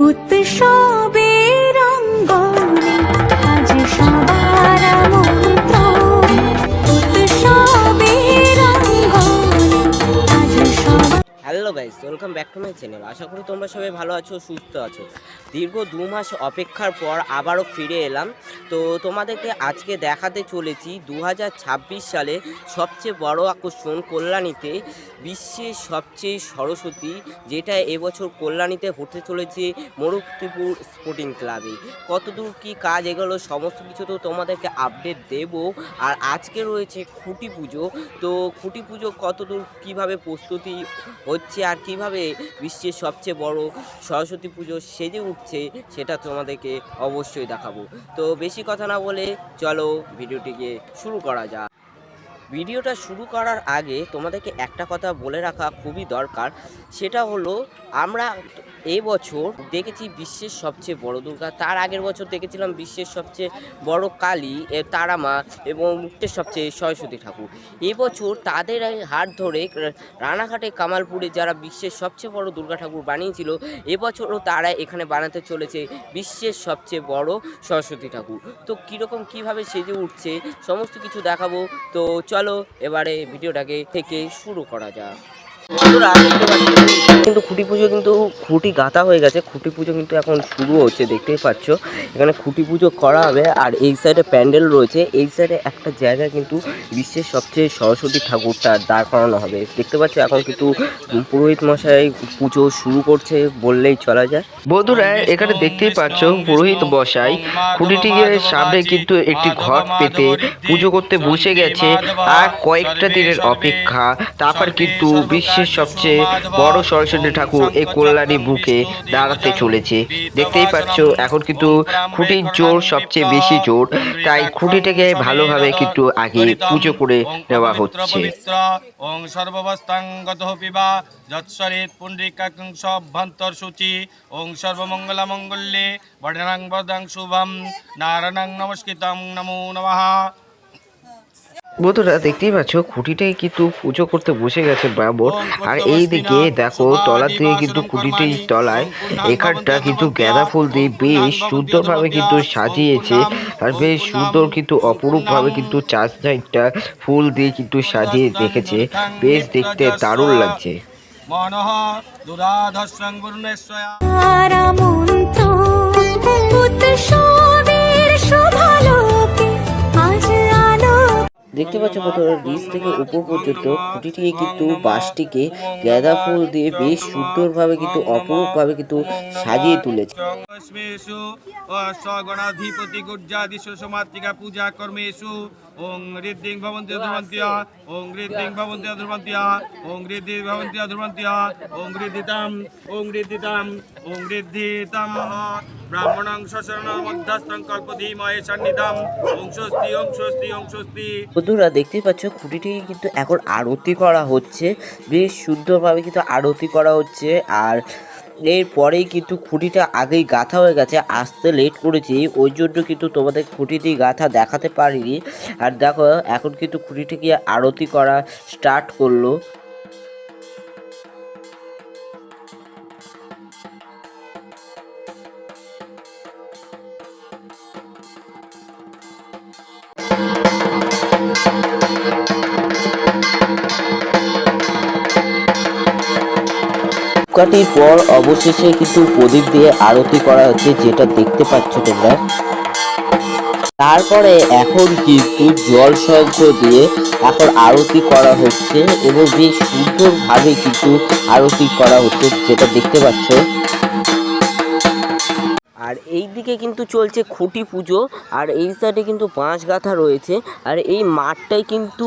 উৎসবের অঙ্গনে hello guys welcome back to my channel আশা করি তোমরা সবাই ভালো আছো, সুস্থ আছো। দীর্ঘ দু মাস অপেক্ষার পর আবারও ফিরে এলাম। তো তোমাদেরকে আজকে দেখাতে চলেছি দু হাজার ছাব্বিশ সালে সবচেয়ে বড় আকর্ষণ কল্যাণীতে বিশ্বের সবচেয়ে সরস্বতী, যেটা এবছর কল্যাণীতে হতে চলেছে মরুক্তিপুর স্পোর্টিং ক্লাবে কতদূর কি কাজ এগুলো, সমস্ত কিছু তো তোমাদেরকে আপডেট দেব। আর আজকে রয়েছে খুঁটি পুজো। তো খুঁটি পুজো কতদূর, কীভাবে প্রস্তুতি হচ্ছে আর কীভাবে বিশ্বের সবচেয়ে বড় সরস্বতী পুজো সেজে উঠছে সেটা তোমাদেরকে অবশ্যই দেখাবো। তো বেশি কথা না বলে চলো ভিডিওটিকে শুরু করা যাক। ভিডিওটা শুরু করার আগে তোমাদেরকে একটা কথা বলে রাখা খুবই দরকার, সেটা হলো আমরা এই বছর দেখেছি বিশ্বের সবচেয়ে বড় দুর্গা। তার আগের বছর দেখেছিলাম বিশ্বের সবচেয়ে বড় কালী তারা মা এবং মুক্তের সবচেয়ে সরস্বতী ঠাকুর। এবছর তাদের হাত ধরে রানাঘাটে কামালপুরে যারা বিশ্বের সবচেয়ে বড় দুর্গা ঠাকুর বানিয়েছিল এবছরও তারা এখানে বানাতে চলেছে বিশ্বের সবচেয়ে বড় সরস্বতী ঠাকুর। তো কীরকম কীভাবে সেজে উঠছে, সমস্ত কিছু দেখাবো। তো চলো এবারে ভিডিওটাকে থেকে শুরু করা যাক। কিন্তু খুঁটি পুজো কিন্তু খুঁটি গাঁথা হয়ে গেছে। খুঁটি পুজো কিন্তু এখন শুরু হচ্ছে, দেখতেই পাচ্ছ। এখানে খুঁটি পুজো করা হবে, আর এই সাইডে প্যান্ডেল রয়েছে। এই সাইডে একটা জায়গায় কিন্তু বিশ্বের সবচেয়ে সরস্বতী ঠাকুরটা দাঁড় করানো হবে। দেখতে পাচ্ছ, এখন কিন্তু পুরোহিত মশাই পুজো শুরু করছে বললেই চলা যায়। বন্ধুরা, এখানে দেখতেই পাচ্ছ, পুরোহিত বসাই খুঁটিটিকে সামনে কিন্তু একটি ঘট পেতে পুজো করতে বসে গেছে, আর কয়েকটা দিনের অপেক্ষা। তারপর কিন্তু বিশ্বের সবচেয়ে বড় সরস্বতী ঠাকুর এই কল্যাণী বুকে দাঁড়াতে চলেছে। দেখতেই পাচ্ছ, এখন কিন্তু খুঁটির জোর সবচেয়ে বেশি জোর, তাই খুঁটিটাকে ভালোভাবে কিন্তু আগে পুজো করে নেওয়া হচ্ছে। ওং সর্ববস্তাং গত পিবা ওং সর্বমঙ্গল মঙ্গল্যে শুভম। নারায়ণং নমস্কৃতং নমো নমঃ। বন্ধুরা দেখতেই পাচ্ছ খুঁটিটাই কিন্তু পুজো করতে বসে গেছে ব্রাহ্মণ। আর এই দিকে দেখো তলা থেকে কিন্তু খুঁটিটি তলায়। এখানটা কিন্তু গাঁদা ফুল দিয়ে বেশ সুন্দরভাবে কিন্তু সাজিয়েছে। আর বেশ সুন্দর কিন্তু অপরূপভাবে কিন্তু চার সাইডটা ফুল দিয়ে কিন্তু সাজিয়ে রেখেছে। বেশ দেখতে দারুণ লাগছে। মনঃ দুরাধস্রং পাচ্ছ বন্ধুরা নিচ থেকে উপর পর্যন্ত খুঁটিটিকে কিন্তু বাসটিকে গাঁদা ফুল দিয়ে বেশ সুন্দরভাবে কিন্তু অপরূপভাবে কিন্তু সাজিয়ে তুলেছে। স্মেষু স্বগণাধিপতি গুর্জাদিষু সমাত্রিকা পূজা কর্মেষু ওং ঋদ্ধিং ভবন্তি অধুমন্ত্য ওং ঋদ্ধিং ভবন্তি অধুমন্ত্য ওং ঋদ্ধি ভবন্তি অধুমন্ত্য ওং ঋদ্ধিতাম ওং ঋদ্ধিতাম ওং ঋদ্ধিতাম ব্রাহ্মণং শশরণ মধ্যস্থং কল্পধীময়ে সন্নিধাম। ওং স্বস্তি ওং স্বস্তি ওং স্বস্তি। বন্ধুরা দেখতেই পাচ্ছ খুঁটিটিকে কিন্তু এখন আরতি করা হচ্ছে। বেশ সুন্দরভাবে কিন্তু আরতি করা হচ্ছে আর এরপরেই কিন্তু খুঁটিটা আগেই গাঁথা হয়ে গেছে, আসতে লেট করেছি। ওই জন্য কিন্তু তোমাদের খুঁটিটি গাঁথা দেখাতে পারিনি। আর দেখো, এখন কিন্তু খুঁটিটিকে আরতি করা স্টার্ট করল। কাটির পর অবশেষে কিন্তু প্রদীপ দিয়ে আরতি করা হচ্ছে, যেটা দেখতে পাচ্ছ তোমরা। তারপরে এখন কিন্তু জল শঙ্খ দিয়ে এখন আরতি করা হচ্ছে এবং বেশ সুন্দরভাবে কিন্তু আরতি করা হচ্ছে, যেটা দেখতে পাচ্ছ। আর এই দিকে কিন্তু চলছে খুঁটি পুজো, আর এই সাইডে কিন্তু বাঁশ গাঁথা রয়েছে। আর এই মাঠটাই কিন্তু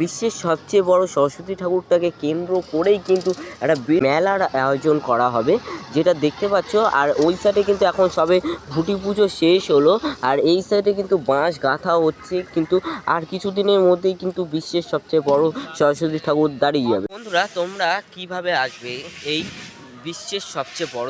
বিশ্বের সবচেয়ে বড় সরস্বতী ঠাকুরটাকে কেন্দ্র করেই কিন্তু একটা মেলার আয়োজন করা হবে, যেটা দেখতে পাচ্ছ। আর ওই সাইডে কিন্তু এখন সবে খুঁটি পুজো শেষ হলো, আর এই সাইডে কিন্তু বাঁশ গাঁথা হচ্ছে। কিন্তু আর কিছুদিনের মধ্যেই কিন্তু বিশ্বের সবচেয়ে বড় সরস্বতী ঠাকুর দাঁড়িয়ে যাবে। বন্ধুরা, তোমরা কীভাবে আসবে? এই বিশ্বের সবচেয়ে বড়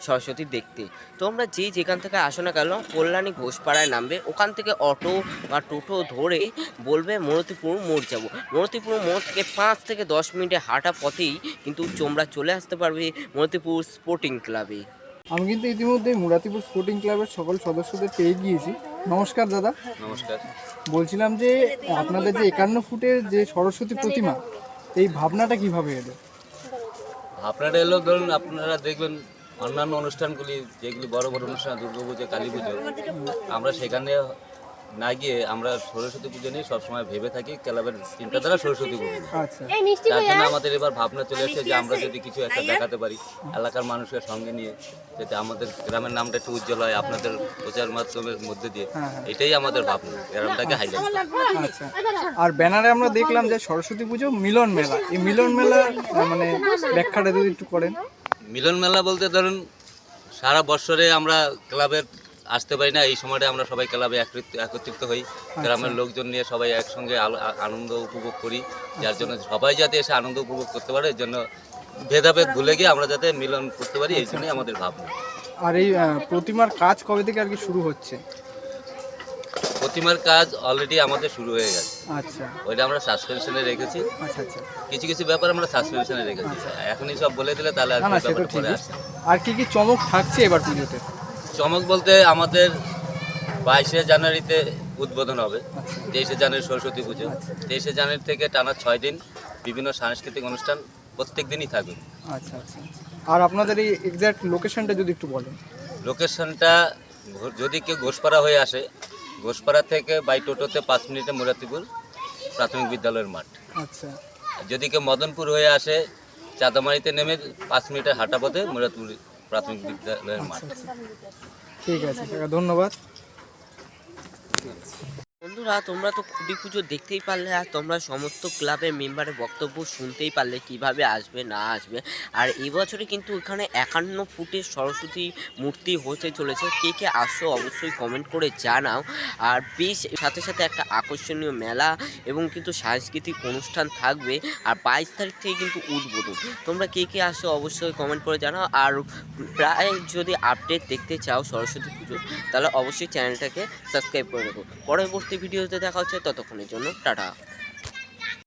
সরস্বতী দেখতে। তোমরা যে যেখান থেকে আসো না কেন কল্যাণী ঘোষপাড়ায় নামবে। ওখান থেকে অটো বা টোটো ধরে বলবে মরতিপুর মোড় যাব। মরতিপুর মোড় থেকে পাঁচ থেকে দশ মিনিটে হাঁটা পথেই কিন্তু তোমরা চলে আসতে পারবে মরতিপুর স্পোর্টিং ক্লাবে। আমি কিন্তু ইতিমধ্যে মুরাতিপুর স্পোর্টিং ক্লাবের সকল সদস্যদের পেয়ে গিয়েছি। নমস্কার দাদা। নমস্কার। বলছিলাম যে আপনাদের যে একান্ন ফুটের যে সরস্বতী প্রতিমা এই ভাবনাটা কীভাবে এলো? ভাবনাটা এলো ধরুন আপনারা দেখবেন অন্যান্য অনুষ্ঠানগুলি যেগুলি বড় বড় অনুষ্ঠান দুর্গা পুজো কালী পুজো আমরা সেখানে না গিয়ে আমরা সরস্বতী পুজো নিয়ে সবসময় ভেবে থাকি ক্লাবের চিন্তাধারা সরস্বতী পুজো আচ্ছা। যার জন্য আমাদের এবার ভাবনা চলে এসেছে যে আমরা যদি কিছু একটা দেখাতে পারি এলাকার মানুষের সঙ্গে নিয়ে যাতে আমাদের গ্রামের নামটা একটু উজ্জ্বল হয় আপনাদের প্রচার মাধ্যমের মধ্যে দিয়ে। হ্যাঁ, হ্যাঁ। এটাই আমাদের ভাবনা গ্রামটাকে হাইলাইট আচ্ছা। আর ব্যানারে আমরা দেখলাম যে সরস্বতী পুজো মিলন মেলা। এই মিলন মেলা মানে ব্যাখ্যাটা যদি একটু করেন। মিলন মেলা বলতে ধরুন সারা বছরে আমরা ক্লাবের আসতে পারি না এই সময়টা আমরা সবাই ক্লাবে একত্রিত- একত্রিত হই। গ্রামের লোকজন নিয়ে সবাই একসঙ্গে আনন্দ উপভোগ করি। যার জন্য সবাই যাতে এসে আনন্দ উপভোগ করতে পারে এর জন্য ভেদাভেদ ভুলে গিয়ে আমরা যাতে মিলন করতে পারি এই জন্যই আমাদের ভাবনা। আর এই প্রতিমার কাজ কবে থেকে আর কি শুরু হচ্ছে? প্রতিমার কাজ অলরেডি আমাদের শুরু হয়ে গেছে। আচ্ছা। ওইটা আমরা সাসপেনশনে রেখেছি। আচ্ছা আচ্ছা। কিছু কিছু ব্যাপার আমরা সাসপেনশনে রেখেছি। এখনই সব বলে দিলে তাহলে আর না না সে তো ব্যাপারটা পরে ঠিকই আসছে আর কি কি চমক থাকছে এবার পুজোতে? চমক বলতে আমাদের বাইশে জানুয়ারিতে উদ্বোধন হবে। আচ্ছা। তেইশে জানুয়ারি সরস্বতী পুজো। তেইশে জানুয়ারি থেকে টানা ছয় দিন বিভিন্ন সাংস্কৃতিক অনুষ্ঠান প্রত্যেক দিনই থাকবে। আচ্ছা আচ্ছা আর আপনাদের এই এক্স্যাক্ট লোকেশনটা যদি একটু বলেন। লোকেশনটা ঘো- যদি কেউ ঘোষপাড়া হয়ে আসে ঘোষপাড়া থেকে বাই টোটোতে পাঁচ মিনিটে মুরাতিপুর প্রাথমিক বিদ্যালয়ের মাঠ। আচ্ছা। যদি কেউ মদনপুর হয়ে আসে চাঁদামারিতে নেমে পাঁচ মিনিটে হাঁটা পথে মুরাতিপুর প্রাথমিক বিদ্যালয়ের মাঠ। আচ্ছা। আচ্ছা ঠিক আছে ধন্যবাদ। বন্ধুরা, তোমরা তো খুঁটি পুজো দেখতেই পারলে আর তোমরা সমস্ত ক্লাবের মেম্বারের বক্তব্য শুনতেই পারলে কীভাবে আসবে, না আসবে। আর এই বছরে কিন্তু এখানে একান্ন ফুটের সরস্বতী মূর্তি হতে চলেছে। কে কে আসছো অবশ্যই কমেন্ট করে জানাও। আর বেশ সাথে সাথে একটা আকর্ষণীয় মেলা এবং কিন্তু সাংস্কৃতিক অনুষ্ঠান থাকবে। আর বাইশ তারিখ থেকে কিন্তু উদ্বোধন। তোমরা কে কে আসছো অবশ্যই কমেন্ট করে জানাও। আর প্রায় যদি আপডেট দেখতে চাও সরস্বতী পুজো, তাহলে অবশ্যই চ্যানেলটাকে সাবস্ক্রাইব করে রাখো। পরবর্তী ভিডিওতে দেখা হচ্ছে ততক্ষণের জন্য টাটা।